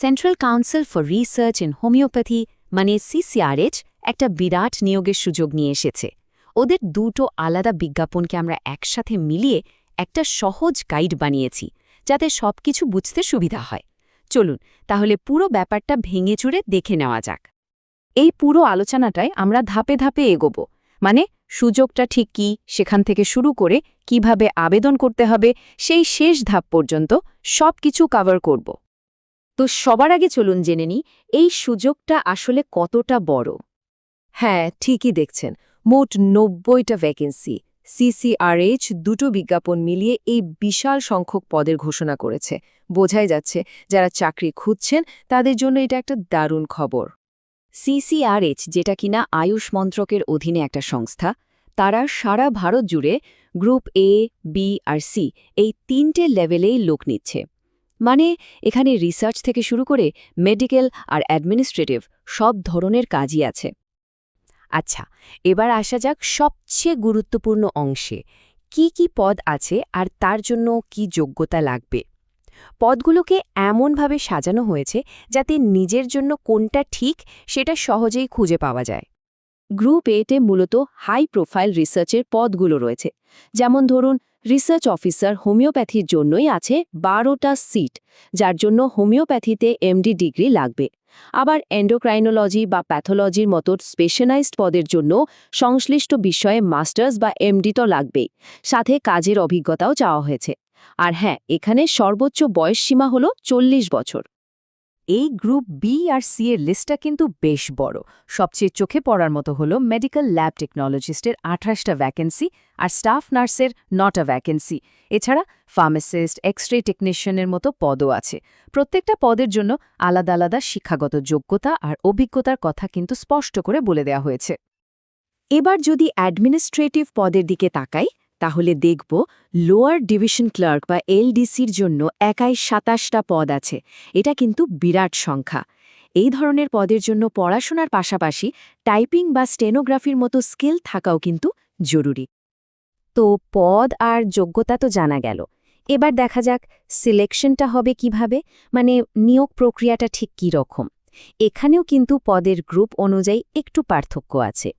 Central council for research in homoeopathy মানে CCRH একটা বিরাট নিয়োগের সুযোগ নিয়ে এসেছে। ওদের দুটো আলাদা বিজ্ঞাপনকে আমরা একসাথে মিলিয়ে একটা সহজ গাইড বানিয়েছি, যাতে সবকিছু বুঝতে সুবিধা হয়। চলুন, তাহলে পুরো ব্যাপারটা ভেঙে চুরে দেখে নেওয়া যাক। এই পুরো আলোচনাটায় আমরা ধাপে ধাপে এগোব মানে সুযোগটা ঠিক কি, সেখান থেকে শুরু করে কীভাবে আবেদন করতে হবে, সেই শেষ ধাপ পর্যন্ত সব কিছু কভার করব। তো সবার আগে চলুন জেনে নিই, এই সুযোগটা আসলে কতটা বড়। হ্যাঁ ঠিকই দেখছেন, মোট নব্বইটা ভ্যাকেন্সি সিসিআরএইচ দুটো বিজ্ঞাপন মিলিয়ে এই বিশাল সংখ্যক পদের ঘোষণা করেছে। বোঝাই যাচ্ছে, যারা চাকরি খুঁজছেন, তাদের জন্য এটা একটা দারুণ খবর। সিসিআরএচ যেটা কিনা আয়ুষ মন্ত্রকের অধীনে একটা সংস্থা, তারা সারা ভারত জুড়ে গ্রুপ এ বি আর সি এই তিনটে লেভেলেই লোক নিচ্ছে। মানে এখানে রিসার্চ থেকে শুরু করে মেডিকেল আর অ্যাডমিনিস্ট্রেটিভ সব ধরনের কাজই আছে। আচ্ছা এবার আসা যাক সবচেয়ে গুরুত্বপূর্ণ অংশে। কি কি পদ আছে আর তার জন্য কি যোগ্যতা লাগবে? পদগুলোকে এমনভাবে সাজানো হয়েছে যাতে নিজের জন্য কোনটা ঠিক সেটা সহজেই খুঁজে পাওয়া যায়। গ্রুপ এতে মূলত হাই প্রোফাইল রিসার্চের পদগুলো রয়েছে। যেমন ধরুন রিসার্চ অফিসার হোমিওপ্যাথির জন্যই আছে বারোটা সিট, যার জন্য হোমিওপ্যাথিতে এমডি ডিগ্রি লাগবে। আবার এন্ডোক্রাইনোলজি বা প্যাথোলজির মতো স্পেশালাইজড পদের জন্য সংশ্লিষ্ট বিষয়ে মাস্টার্স বা এমডি তো লাগবেই, সাথে কাজের অভিজ্ঞতাও চাওয়া হয়েছে। আর হ্যাঁ এখানে সর্বোচ্চ বয়স সীমা হল চল্লিশ বছর। এই গ্রুপ বি আর সি এর লিস্টটা কিন্তু বেশ বড়। সবচেয়ে চোখে পড়ার মতো হল মেডিকেল ল্যাব টেকনোলজিস্টের আঠাশটা ভ্যাকেন্সি আর স্টাফ নার্সের নটা ভ্যাকেন্সি এছাড়া ফার্মাসিস্ট এক্স রে টেকনিশিয়ানের মতো পদও আছে। প্রত্যেকটা পদের জন্য আলাদা আলাদা শিক্ষাগত যোগ্যতা আর অভিজ্ঞতার কথা কিন্তু স্পষ্ট করে বলে দেওয়া হয়েছে। এবার যদি অ্যাডমিনিস্ট্রেটিভ পদের দিকে তাকাই তাহলে দেখব লোয়ার ডিভিশন ক্লার্ক বা এলডিসির জন্য একাই সাতাশটা পদ আছে। এটা কিন্তু বিরাট সংখ্যা। এই ধরনের পদের জন্য পড়াশোনার পাশাপাশি টাইপিং বা স্টেনোগ্রাফির মতো স্কিল থাকাও কিন্তু জরুরি। তো পদ আর যোগ্যতা তো জানা গেল। এবার দেখা যাক সিলেকশনটা হবে কীভাবে মানে নিয়োগ প্রক্রিয়াটা ঠিক কী রকম। এখানেও কিন্তু পদের গ্রুপ অনুযায়ী একটু পার্থক্য আছে।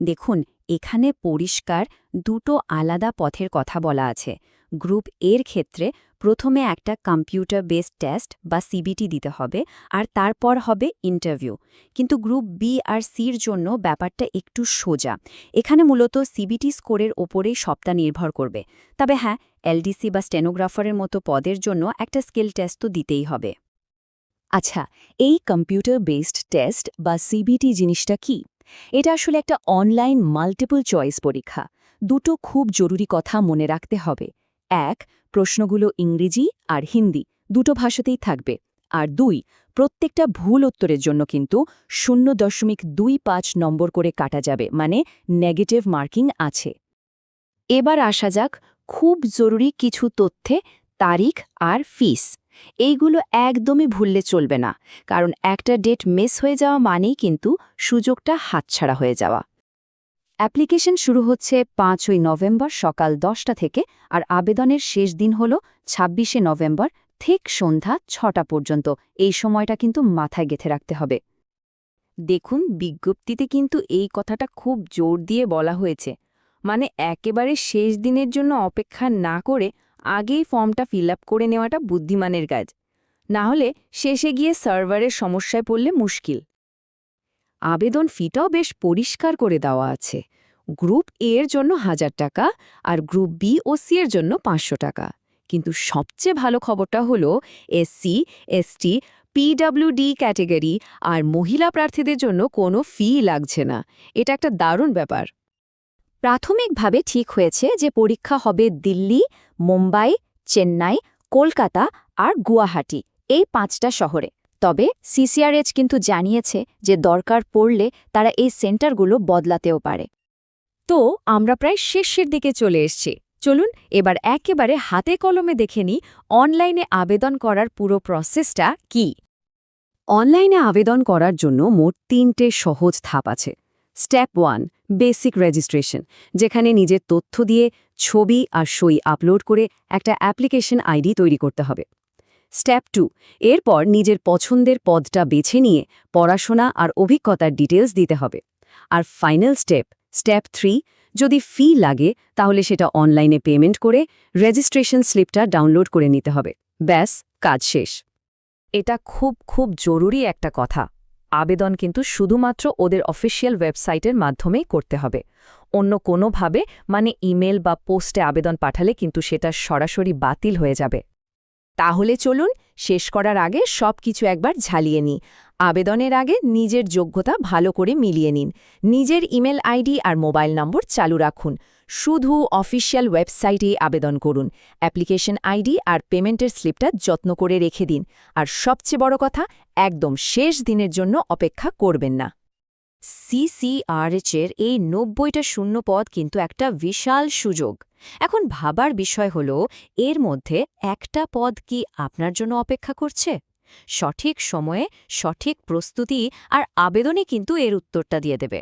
দেখুন এখানে পরিষ্কার দুটো আলাদা পথের কথা বলা আছে। গ্রুপ এর ক্ষেত্রে প্রথমে একটা কম্পিউটার বেসড টেস্ট বা সিবিটি দিতে হবে আর তারপর হবে ইন্টারভিউ। কিন্তু গ্রুপ বি আর সির জন্য ব্যাপারটা একটু সোজা। এখানে মূলত সিবিটি স্কোরের ওপরেই সবটা নির্ভর করবে। তবে হ্যাঁ এলডিসি বা স্টেনোগ্রাফারের মতো পদের জন্য একটা স্কিল টেস্ট তো দিতেই হবে। আচ্ছা এই কম্পিউটার বেসড টেস্ট বা সিবিটি জিনিসটা কি? এটা আসলে একটা অনলাইন মাল্টিপল চয়েস পরীক্ষা। দুটো খুব জরুরি কথা মনে রাখতে হবে। এক, প্রশ্নগুলো ইংরেজি আর হিন্দি, দুটো ভাষাতেই থাকবে। আর দুই, প্রত্যেকটা ভুল উত্তরের জন্য কিন্তু শূন্য দশমিক দুই পাঁচ নম্বর করে কাটা যাবে মানে নেগেটিভ মার্কিং আছে। এবার আসা যাক, খুব জরুরি কিছু তথ্যে তারিখ আর ফিস এইগুলো একদমই ভুললে চলবে না, কারণ একটা ডেট মিস হয়ে যাওয়া মানেই কিন্তু সুযোগটা হাতছাড়া হয়ে যাওয়া। অ্যাপ্লিকেশন শুরু হচ্ছে পাঁচই নভেম্বর সকাল দশটা থেকে আর আবেদনের শেষ দিন হল ছাব্বিশে নভেম্বর ঠিক সন্ধ্যা ছটা পর্যন্ত। এই সময়টা কিন্তু মাথায় গেথে রাখতে হবে। দেখুন, বিজ্ঞপ্তিতে কিন্তু এই কথাটা খুব জোর দিয়ে বলা হয়েছে। মানে একেবারে শেষ দিনের জন্য অপেক্ষা না করে আগেই ফর্মটা ফিল করে নেওয়াটা বুদ্ধিমানের কাজ। না হলে শেষে গিয়ে সার্ভারের সমস্যায় পড়লে মুশকিল। আবেদন ফিটাও বেশ পরিষ্কার করে দেওয়া আছে। গ্রুপ এ এর জন্য হাজার টাকা আর গ্রুপ বি ও সি এর জন্য পাঁচশো টাকা। কিন্তু সবচেয়ে ভালো খবরটা হলো এসসি এসটি পিডাব্লিউডি ক্যাটেগরি আর মহিলা প্রার্থীদের জন্য কোনো ফি লাগছে না। এটা একটা দারুণ ব্যাপার। প্রাথমিকভাবে ঠিক হয়েছে যে পরীক্ষা হবে দিল্লি, মুম্বাই, চেন্নাই, কলকাতা আর গুয়াহাটি, এই পাঁচটা শহরে। তবে সিসিআরএচ কিন্তু জানিয়েছে যে দরকার পড়লে তারা এই সেন্টারগুলো বদলাতেও পারে। তো আমরা প্রায় শেষের দিকে চলে এসছি। চলুন এবার একেবারে হাতে কলমে দেখে নিই অনলাইনে আবেদন করার পুরো প্রসেসটা কি। অনলাইনে আবেদন করার জন্য মোট তিনটে সহজ ধাপ আছে। স্টেপ ওয়ান বেসিক রেজিস্ট্রেশন যেখানে নিজের তথ্য দিয়ে ছবি আর সই আপলোড করে একটা অ্যাপ্লিকেশন আইডি তৈরি করতে হবে। স্টেপ টু এরপর নিজের পছন্দের পদটা বেছে নিয়ে পড়াশোনা আর অভিজ্ঞতার ডিটেলস দিতে হবে। আর ফাইনাল স্টেপ স্টেপ থ্রি যদি ফি লাগে, তাহলে সেটা অনলাইনে পেমেন্ট করে রেজিস্ট্রেশন স্লিপটা ডাউনলোড করে নিতে হবে। ব্যাস, কাজ শেষ। এটা খুব খুব জরুরি একটা কথা। আবেদন কিন্তু শুধুমাত্র ওদের অফিসিয়াল ওয়েবসাইটের মাধ্যমেই করতে হবে। অন্য কোনোভাবে মানে ইমেল বা পোস্টে আবেদন পাঠালে কিন্তু সেটা সরাসরি বাতিল হয়ে যাবে। তাহলে চলুন শেষ করার আগে সব কিছু একবার ঝালিয়ে নিই। আবেদনের আগে নিজের যোগ্যতা ভালো করে মিলিয়ে নিন। নিজের ইমেল আইডি আর মোবাইল নম্বর চালু রাখুন। শুধু অফিসিয়াল ওয়েবসাইটে আবেদন করুন। অ্যাপ্লিকেশন আইডি আর পেমেন্টের স্লিপটা যত্ন করে রেখে দিন। আর সবচেয়ে বড় কথা, একদম শেষ দিনের জন্য অপেক্ষা করবেন না। সিসিআরএচের এই নব্বইটা শূন্য পদ কিন্তু একটা বিশাল সুযোগ। এখন ভাবার বিষয় হল, এর মধ্যে একটা পদ কি আপনার জন্য অপেক্ষা করছে? সঠিক সময়ে সঠিক প্রস্তুতি আর আবেদনই কিন্তু এর উত্তরটা দিয়ে দেবে।